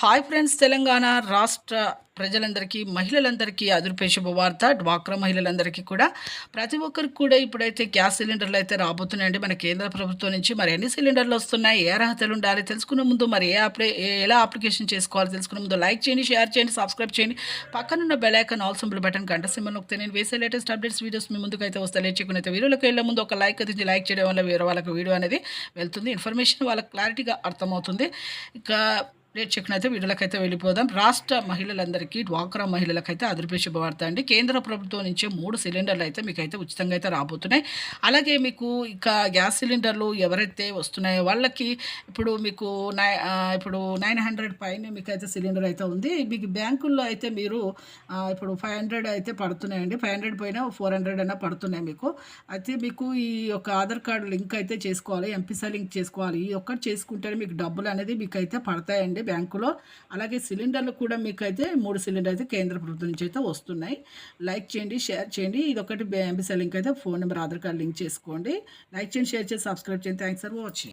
Hi friends Telangana రాష్ట్ర ప్రజలందరికీ మహిళలందరికీ అదురుపే శుభవార్త. డ్వాక్రా మహిళలందరికీ కూడా. ప్రతి ఒక్కరికి కూడా ఇప్పుడైతే గ్యాస్ సిలిండర్లు అయితే రాబోతున్నాయండి. మన కేంద్ర ప్రభుత్వం నుంచి మరి ఎన్ని సిలిండర్లు వస్తున్నాయి? ఏ అర్హతలు ఉండాలి? తెలుసుకునే ముందు మరి ఏ అప్లై ఎలా అప్లికేషన్ చేసుకోవాలి? తెలుసుకునే ముందు లైక్ చేయండి షేర్ చేయండి సబ్స్క్రైబ్ చేయండి. పక్కనున్న bell icon all symbol button గంట సింబల్ నొక్కితే నేను వేసే లేటెస్ట్ అప్డేట్స్ వీడియోస్ మీ ముందుకు అయితే వస్తాయి. లేట్ చేయకుండా అయితే వీడియోలోకి వెళ్ళే ముందు ఒక లైక్ అయితే లైక్ చేయడం వల్ల వేరే వాళ్ళకి వీడియో అనేది వెళ్తుంది. ఇన్ఫర్మేషన్ వాళ్ళకి క్లారిటీగా అర్థమవుతుంది. ఇక లేట్ చెక్నైతే వీడియోలకైతే వెళ్ళిపోదాం. రాష్ట్ర మహిళలందరికీ డ్వాక్రా మహిళలకైతే అదిరిపే శుభవార్త అండి. కేంద్ర ప్రభుత్వం నుంచి మూడు సిలిండర్లు అయితే మీకు అయితే ఉచితంగా అయితే రాబోతున్నాయి. అలాగే మీకు ఇక గ్యాస్ సిలిండర్లు ఎవరైతే వస్తున్నాయో వాళ్ళకి ఇప్పుడు మీకు నై ఇప్పుడు నైన్ హండ్రెడ్ పైన మీకు అయితే సిలిండర్ అయితే ఉంది. మీకు బ్యాంకుల్లో అయితే మీరు ఇప్పుడు ఫైవ్ హండ్రెడ్ అయితే పడుతున్నాయండి. ఫైవ్ హండ్రెడ్ పైన ఫోర్ హండ్రెడ్ అయినా పడుతున్నాయి మీకు. అయితే మీకు ఈ యొక్క ఆధార్ కార్డు లింక్ అయితే చేసుకోవాలి. ఎంపీసీ లింక్ చేసుకోవాలి. ఈ ఒక్కటి చేసుకుంటేనే మీకు డబ్బులు అనేది మీకు అయితే పడతాయండి. బ్యాంకులో. అలాగే సిలిండర్లు కూడా మీకు అయితే మూడు సిలిండర్ అయితే కేంద్ర ప్రభుత్వం నుంచి అయితే వస్తున్నాయి. లైక్ చేయండి షేర్ చేయండి. ఇది ఒకటి ఎంపీసీ లింక్ అయితే phone number Aadhaar card link చేసుకోండి. లైక్ చేయండి షేర్ చేసి సబ్స్క్రైబ్ చేయండి. Thanks for watching.